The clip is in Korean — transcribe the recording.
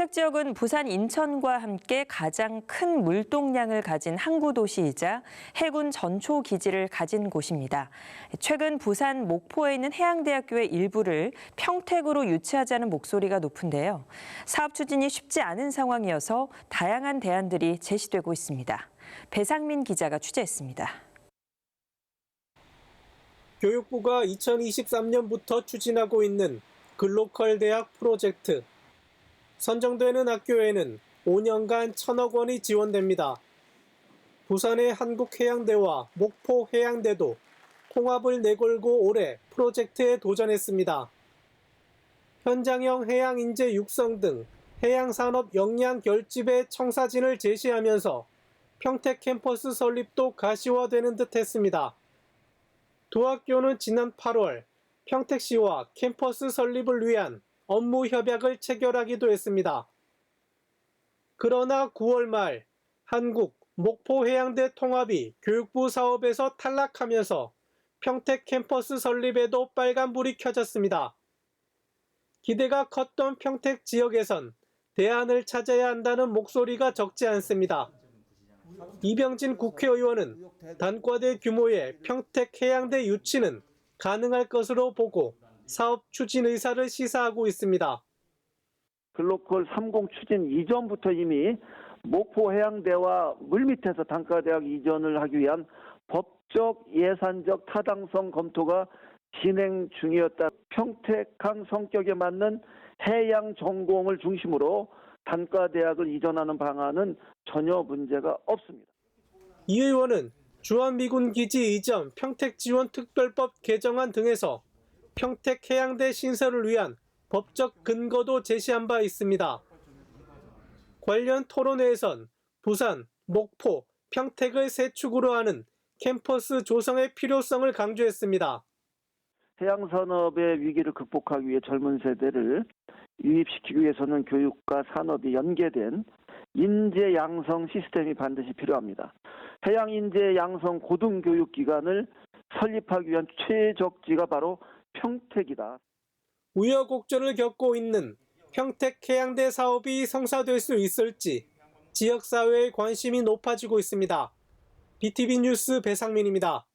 평택 지역은 부산, 인천과 함께 가장 큰 물동량을 가진 항구 도시이자 해군 전초 기지를 가진 곳입니다. 최근 부산 목포에 있는 해양대학교의 일부를 평택으로 유치하자는 목소리가 높은데요. 사업 추진이 쉽지 않은 상황이어서 다양한 대안들이 제시되고 있습니다. 배상민 기자가 취재했습니다. 교육부가 2023년부터 추진하고 있는 글로컬 대학 프로젝트. 선정되는 학교에는 5년간 천억 원이 지원됩니다. 부산의 한국해양대와 목포해양대도 통합을 내걸고 올해 프로젝트에 도전했습니다. 현장형 해양인재 육성 등 해양산업 역량 결집의 청사진을 제시하면서 평택 캠퍼스 설립도 가시화되는 듯 했습니다. 두 학교는 지난 8월 평택시와 캠퍼스 설립을 위한 업무 협약을 체결하기도 했습니다. 그러나 9월 말 한국 목포해양대 통합이 교육부 사업에서 탈락하면서 평택 캠퍼스 설립에도 빨간불이 켜졌습니다. 기대가 컸던 평택 지역에선 대안을 찾아야 한다는 목소리가 적지 않습니다. 이병진 국회의원은 단과대 규모의 평택 해양대 유치는 가능할 것으로 보고 사업 추진 의사를 시사하고 있습니다. 글로컬 30 추진 이전부터 이미 목포 해양대와 물밑에서 단과대학 이전을 하기 위한 법적 예산적 타당성 검토가 진행 중이었다. 평택항 성격에 맞는 해양 전공을 중심으로 단과대학을 이전하는 방안은 전혀 문제가 없습니다. 이 의원은 주한미군 기지 이전 평택 지원 특별법 개정안 등에서 평택 해양대 신설을 위한 법적 근거도 제시한 바 있습니다. 관련 토론회에선 부산, 목포, 평택을 세 축으로 하는 캠퍼스 조성의 필요성을 강조했습니다. 해양산업의 위기를 극복하기 위해 젊은 세대를 유입시키기 위해서는 교육과 산업이 연계된 인재 양성 시스템이 반드시 필요합니다. 해양 인재 양성 고등교육 기관을 설립하기 위한 최적지가 바로 평택이다. 우여곡절을 겪고 있는 평택 해양대 사업이 성사될 수 있을지 지역사회의 관심이 높아지고 있습니다. BTV 뉴스 배상민입니다.